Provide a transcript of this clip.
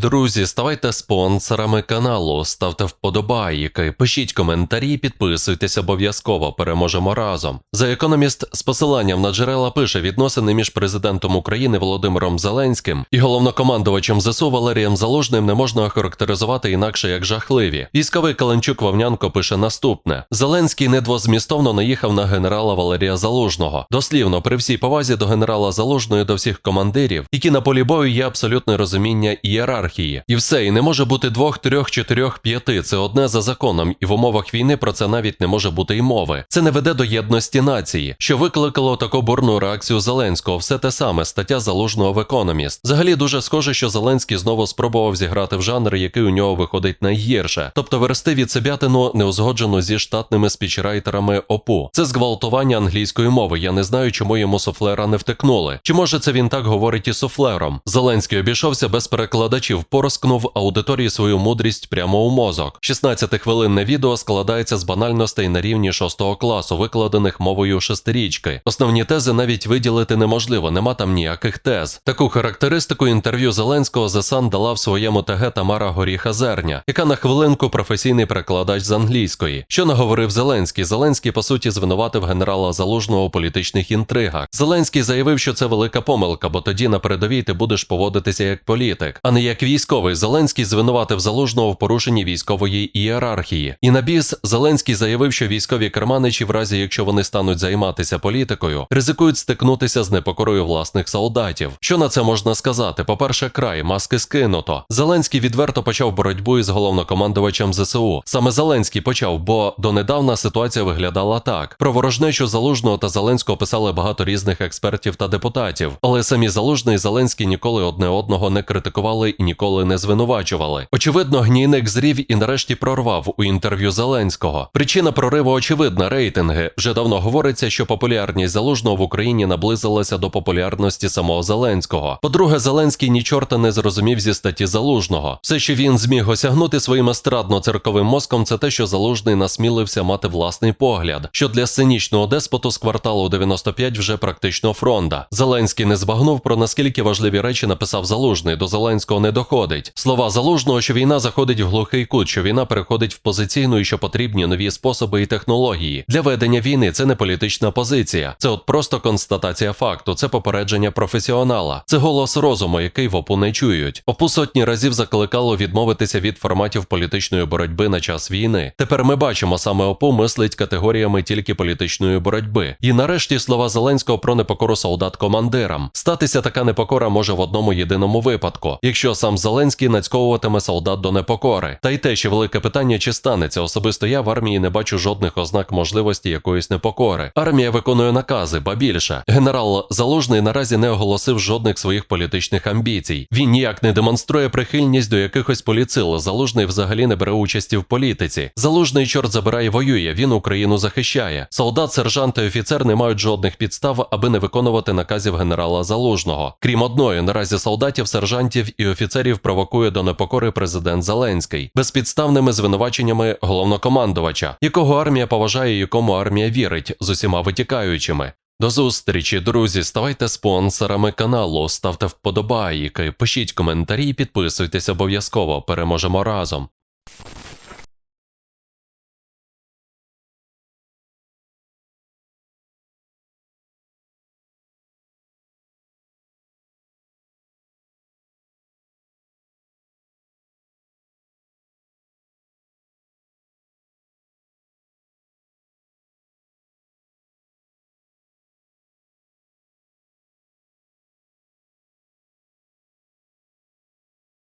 Друзі, ставайте спонсорами каналу, ставте вподобайки, пишіть коментарі, підписуйтесь обов'язково. Переможемо разом. За економіст з посиланням на джерела пише відносини між президентом України Володимиром Зеленським і головнокомандувачем ЗСУ Валерієм Залужним не можна охарактеризувати інакше як жахливі. Військовий Каленчук Вовнянко пише наступне: Зеленський недвозмістовно наїхав на генерала Валерія Залужного. Дослівно, при всій повазі до генерала Залужного і до всіх командирів, які на полі бою є абсолютне розуміння ієрархії. І все, і не може бути двох, трьох, чотирьох, п'яти. Це одне за законом, і в умовах війни про це навіть не може бути й мови. Це не веде до єдності нації, що викликало таку бурну реакцію Зеленського. Все те саме стаття залужного в економіст. Взагалі дуже схоже, що Зеленський знову спробував зіграти в жанр, який у нього виходить найгірше, тобто версти від себятину неузгоджену зі штатними спічрайтерами ОПУ. Це зґвалтування англійської мови. Я не знаю, чому йому суфлера не втекнули. Чи може це він так говорить і суфлером? Зеленський обійшовся без перекладачів, порозкнув аудиторії свою мудрість прямо у мозок. 16-хвилинне відео складається з банальностей на рівні 6 класу, викладених мовою шестирічки. Основні тези навіть виділити неможливо, нема там ніяких тез. Таку характеристику інтерв'ю Зеленського The дала в своєму ТГ Тамара Горіха Зерня, яка на хвилинку професійний перекладач з англійської. Що наговорив Зеленський? Зеленський по суті звинуватив генерала Залужного у політичних інтригах. Зеленський заявив, що це велика помилка, бо тоді на передовій ти будеш поводитися як політик, а не як військовий. Зеленський звинуватив Залужного в порушенні військової ієрархії. І на біс Зеленський заявив, що військові керманичі, в разі якщо вони стануть займатися політикою, ризикують стикнутися з непокорою власних солдатів. Що на це можна сказати? По-перше, край маски скинуто. Зеленський відверто почав боротьбу із головнокомандувачем ЗСУ. Саме Зеленський почав, бо донедавна ситуація виглядала так: про ворожнечу Залужного та Зеленського писали багато різних експертів та депутатів, але самі Залужний Зеленський ніколи одне одного не критикували і ніколи не звинувачували. Очевидно, гнійник зрів і нарешті прорвав у інтерв'ю Зеленського. Причина прориву очевидна рейтинги. Вже давно говориться, що популярність залужного в Україні наблизилася до популярності самого Зеленського. По-друге, Зеленський ні чорта не зрозумів зі статті залужного. Все, що він зміг осягнути своїм естрадно-цирковим мозком, це те, що залужний насмілився мати власний погляд, що для сценічного деспоту з кварталу 95 вже практично фронта. Зеленський не збагнув про наскільки важливі речі написав залужний. До Зеленського не доходить. Слова залужного, що війна заходить в глухий кут, що війна переходить в позиційну і що потрібні нові способи і технології. Для ведення війни це не політична позиція, це от просто констатація факту, це попередження професіонала, це голос розуму, який в ОПУ не чують. ОПУ сотні разів закликало відмовитися від форматів політичної боротьби на час війни. Тепер ми бачимо, саме ОПУ мислить категоріями тільки політичної боротьби. І нарешті слова Зеленського про непокору солдат командирам. Статися така непокора може в одному єдиному випадку, якщо сам Зеленський нацьковуватиме солдат до непокори. Та й те, ще велике питання, чи станеться особисто я в армії не бачу жодних ознак можливості якоїсь непокори. Армія виконує накази, ба більше. Генерал Залужний наразі не оголосив жодних своїх політичних амбіцій. Він ніяк не демонструє прихильність до якихось поліцил. Залужний взагалі не бере участі в політиці. Залужний чорт забирає, воює. Він Україну захищає. Солдат, сержант та офіцер не мають жодних підстав, аби не виконувати наказів генерала Залужного. Крім одної, наразі солдатів, сержантів і офіцерів провокує до непокори президент Зеленський безпідставними звинуваченнями головнокомандувача, якого армія поважає, якому армія вірить, з усіма витікаючими. До зустрічі, друзі. Ставайте спонсорами каналу, ставте вподобайки, пишіть коментарі, підписуйтесь обов'язково. Переможемо разом.